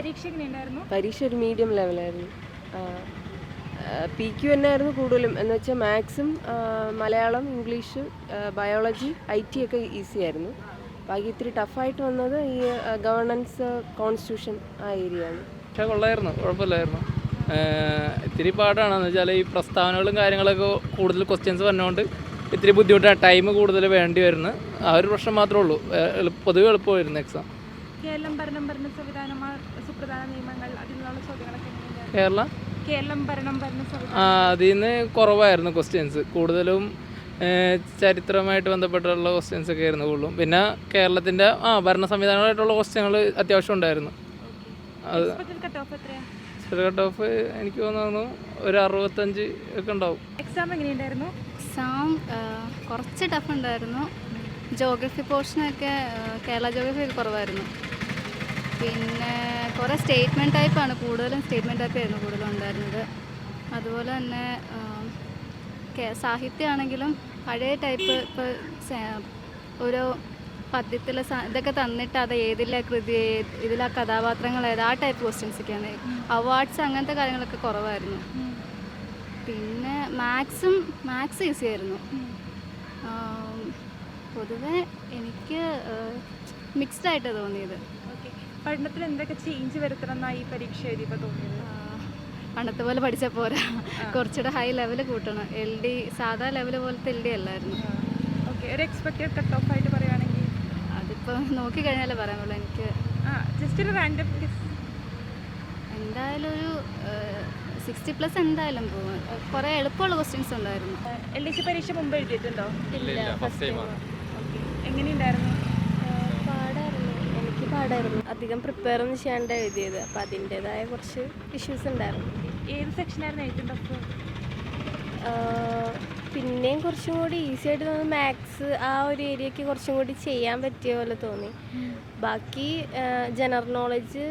പരീക്ഷ എങ്ങനെയുണ്ടായിരുന്നു? പരീക്ഷ ഒരു മീഡിയം ലെവലായിരുന്നു പി ക്യു തന്നെ ആയിരുന്നു കൂടുതലും. എന്ന് വെച്ചാൽ മാത്സും Malayalam English biology I T ഒക്കെ ഈസി ആയിരുന്നു. ബാക്കി ഇത്തിരി ടഫായിട്ട് വന്നത് ഈ ഗവർണൻസ് കോൺസ്റ്റിറ്റ്യൂഷൻ ആ ഏരിയ ആണ്. പക്ഷേ കൊള്ളായിരുന്നു. കുഴപ്പമില്ലായിരുന്നു. ഇത്തിരി പാടാണെന്ന് വെച്ചാൽ ഈ പ്രസ്താവനകളും കാര്യങ്ങളൊക്കെ കൂടുതൽ ക്വസ്റ്റ്യൻസ് വന്നുകൊണ്ട് ഇത്തിരി ബുദ്ധിമുട്ടാണ് ടൈം കൂടുതൽ വേണ്ടി വരുന്നു. ആ ഒരു പ്രശ്നം മാത്രമേ ഉള്ളൂ. എളുപ്പ- പൊതുവെ എളുപ്പമായിരുന്നു എക്സാം കേരളം ഭരണം ഭരണ സംവിധാനം സുപ്രധാന നിയമങ്ങൾ അതിനുള്ള ചോദ്യങ്ങളൊക്കെ കേരള? കേരളം ഭരണം ഭരണ ആ സംവിധാനം. അതിൽ നിന്ന് കുറവായിരുന്നു ക്വസ്റ്റ്യൻസ് കൂടുതലും ചരിത്രമായിട്ട് ബന്ധപ്പെട്ടുള്ള ക്വസ്റ്റ്യൻസ് ഒക്കെ ആയിരുന്നു കൂടുതലും. പിന്നെ കേരളത്തിന്റെ ആ ഭരണ സംവിധാനമായിട്ടുള്ള ക്വസ്റ്റ്യങ്ങൾ അത്യാവശ്യം ഉണ്ടായിരുന്നു. അത് കട്ട് ഓഫ് എത്രയാ? കട്ട് ഓഫ് എനിക്ക് തോന്നുന്നു ഒരു അറുപത്തഞ്ച് ഒക്കെ ഉണ്ടാവും. എക്സാം എങ്ങനെയുണ്ടായിരുന്നു? എക്സാം കുറച്ച് ടഫ് ഉണ്ടായിരുന്നു. ജോഗ്രഫി പോർഷനൊക്കെ കേരള ജോഗ്രഫി ഒക്കെ കുറവായിരുന്നു. പിന്നെ കുറേ സ്റ്റേറ്റ്മെന്റ് ടൈപ്പാണ്. കൂടുതലും സ്റ്റേറ്റ്മെന്റ് ടൈപ്പായിരുന്നു കൂടുതലും ഉണ്ടായിരുന്നത്. അതുപോലെ തന്നെ സാഹിത്യമാണെങ്കിലും പഴയ ടൈപ്പ് ഇപ്പോൾ ഓരോ പദ്യത്തിൽ ഇതൊക്കെ തന്നിട്ട് അത് ഏതിലെ കൃതി ഇതിലെ കഥാപാത്രങ്ങൾ ഏത് ആ ടൈപ്പ് ക്വസ്റ്റ്യൻസ് ഒക്കെയാണ്. അവാർഡ്സ് അങ്ങനത്തെ കാര്യങ്ങളൊക്കെ കുറവായിരുന്നു. പിന്നെ മാത്സും മാത്സ് ഈസി ആയിരുന്നു. പൊതുവേ എനിക്ക് മിക്സ്ഡ് ആയിട്ട് തോന്നിയത്. പഠനത്തിൽ എന്തൊക്കെ ചേഞ്ച് വരുത്തണം എന്നാണ് ഈ പരീക്ഷ എഴുതിയപ്പോൾ തോന്നിയത്? പണ്ടത്തെ പോലെ പഠിച്ചാൽ പോരാ. കുറച്ചുകൂടെ ഹൈ ലെവൽ കൂട്ടണം. എൽ ഡി സാധാ ലെവൽ പോലത്തെ എൽ ഡി അല്ലായിരുന്നു. ഓക്കെ ഒരു എക്സ്പെക്റ്റഡ് കട്ട് ഓഫ് ആയിട്ട് പറയുകയാണെങ്കിൽ അതിപ്പോൾ നോക്കിക്കഴിഞ്ഞാലേ പറയാനുള്ളൂ. എനിക്ക് ആ ജസ്റ്റ് ഒരു റാൻഡം എന്തായാലും ഒരു സിക്സ്റ്റി പ്ലസ് എന്തായാലും പോകും. കുറേ എളുപ്പമുള്ള ക്വസ്റ്റ്യൻസ് ഉണ്ടായിരുന്നു. എൽ ഡി സി പരീക്ഷ മുമ്പ് എഴുതിയിട്ടുണ്ടോ? ഇല്ല ഫസ്റ്റ് ടൈം എങ്ങനെയുണ്ടായിരുന്നു? പാടായിരുന്നു. അധികം പ്രിപ്പയർ ഒന്നും ചെയ്യാണ്ട് എഴുതിയത്. അപ്പൊ അതിന്റെതായ കുറച്ച് ഇഷ്യൂസ് ഉണ്ടായിരുന്നു. ഏത് സെക്ഷനായിരുന്നു ഏറ്റവും ടഫ് പിന്നെയും കുറച്ചും കൂടി ഈസി ആയിട്ട് തോന്നി മാത്സ് ആ ഒരു ഏരിയക്ക് കുറച്ചും കൂടി ചെയ്യാൻ പറ്റിയ പോലെ തോന്നി. ബാക്കി ജനറൽ നോളജ്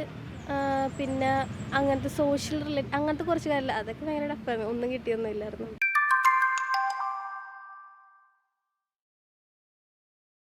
പിന്നെ അങ്ങനത്തെ സോഷ്യൽ റിലേറ്റ് അങ്ങനത്തെ കുറച്ച് കാര്യമില്ല അതൊക്കെ ഭയങ്കര ടഫായിരുന്നു ഒന്നും കിട്ടിയൊന്നും ഇല്ലായിരുന്നു.